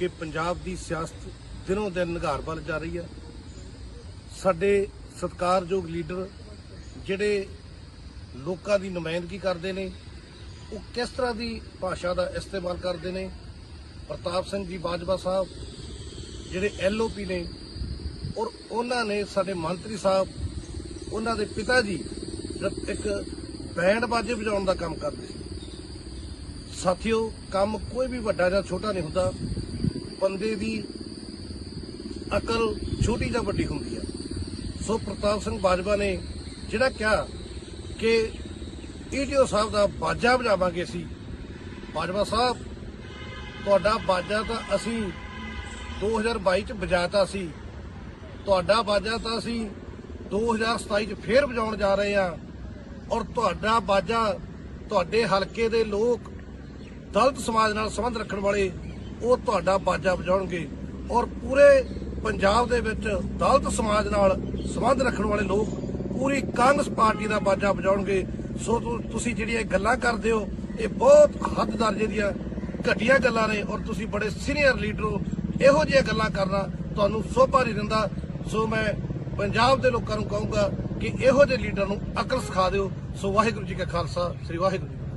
ਕਿ ਪੰਜਾਬ ਦੀ ਸਿਆਸਤ ਦਿਨੋਂ ਦਿਨ ਨਿਘਾਰ ਵੱਲ ਜਾ ਰਹੀ ਹੈ। ਸਾਡੇ ਸਤਿਕਾਰਯੋਗ ਲੀਡਰ ਜਿਹੜੇ ਲੋਕਾਂ ਦੀ ਨੁਮਾਇੰਦਗੀ ਕਰਦੇ ਨੇ, ਉਹ ਕਿਸ ਤਰ੍ਹਾਂ ਦੀ ਭਾਸ਼ਾ ਦਾ ਇਸਤੇਮਾਲ ਕਰਦੇ ਨੇ? ਪ੍ਰਤਾਪ ਸਿੰਘ ਜੀ ਬਾਜਵਾ ਸਾਹਿਬ ਜਿਹੜੇ ਐਲਓਪੀ ਨੇ ਔਰ ਉਹਨਾਂ ਨੇ ਸਾਡੇ ਮੰਤਰੀ ਸਾਹਿਬ, ਉਹਨਾਂ ਦੇ ਪਿਤਾ ਜੀ ਇੱਕ ਬੈਂਡ ਬਾਜੇ ਵਜਾਉਣ ਦਾ ਕੰਮ ਕਰਦੇ ਸਾਥੀਓ, ਕੰਮ ਕੋਈ ਵੀ ਵੱਡਾ ਜਾਂ ਛੋਟਾ ਨਹੀਂ ਹੁੰਦਾ। ਬੰਦੇ ਦੀ ਅਕਲ ਛੋਟੀ ਜਾਂ ਵੱਡੀ ਹੁੰਦੀ ਹੈ ਸੋ ਪ੍ਰਤਾਪ ਸਿੰਘ ਬਾਜਵਾ ਨੇ ਜਿਹੜਾ ਕਿਹਾ ਕਿ ਈਡੀਓ ਸਾਹਿਬ ਦਾ ਬਾਜਾ ਵਜਾਵਾਂਗੇ ਅਸੀਂ। ਬਾਜਵਾ ਸਾਹਿਬ, ਤੁਹਾਡਾ ਬਾਜਾ ਤਾਂ ਅਸੀਂ 2022 ਚ ਵਜਾਤਾ ਸੀ। ਤੁਹਾਡਾ ਬਾਜਾ ਤਾਂ ਅਸੀਂ 2027 ਚ ਫੇਰ ਵਜਾਉਣ ਜਾ ਰਹੇ ਹਾਂ। ਔਰ ਤੁਹਾਡਾ ਬਾਜਾ ਤੁਹਾਡੇ ਹਲਕੇ ਦੇ ਲੋਕ ਦਲਤ ਸਮਾਜ ਨਾਲ ਸੰਬੰਧ ਰੱਖਣ ਵਾਲੇ ਉਹ ਤੁਹਾਡਾ ਬਾਜਾ ਵਜਾਉਣਗੇ ਔਰ ਪੂਰੇ ਪੰਜਾਬ ਦੇ ਵਿੱਚ ਦਲਿਤ ਸਮਾਜ ਨਾਲ ਸੰਬੰਧ ਰੱਖਣ ਵਾਲੇ ਲੋਕ ਪੂਰੀ ਕਾਂਗਰਸ ਪਾਰਟੀ ਦਾ ਬਾਜਾ ਵਜਾਉਣਗੇ। ਸੋ ਤੁਸੀਂ ਜਿਹੜੀਆਂ ਗੱਲਾਂ ਕਰਦੇ ਹੋ, ਇਹ ਬਹੁਤ ਹੱਦ ਦਰਜੇ ਦੀਆਂ ਘਟੀਆਂ ਗੱਲਾਂ ਨੇ ਔਰ ਤੁਸੀਂ ਬੜੇ ਸੀਨੀਅਰ ਲੀਡਰ ਹੋ ਇਹੋ ਜਿਹੀਆਂ ਗੱਲਾਂ ਕਰਨਾ ਤੁਹਾਨੂੰ ਸੋਭਾ ਨਹੀਂ ਦਿੰਦਾ। ਸੋ ਮੈਂ ਪੰਜਾਬ ਦੇ ਲੋਕਾਂ ਨੂੰ ਕਹੂੰਗਾ ਕਿ ਇਹੋ ਜਿਹੇ ਲੀਡਰ ਨੂੰ ਅਕਲ ਸਿਖਾ ਦਿਓ। ਸੋ ਵਾਹਿਗੁਰੂ ਜੀ ਕਾ ਖਾਲਸਾ, ਸ੍ਰੀ ਵਾਹਿਗੁਰੂ ਜੀ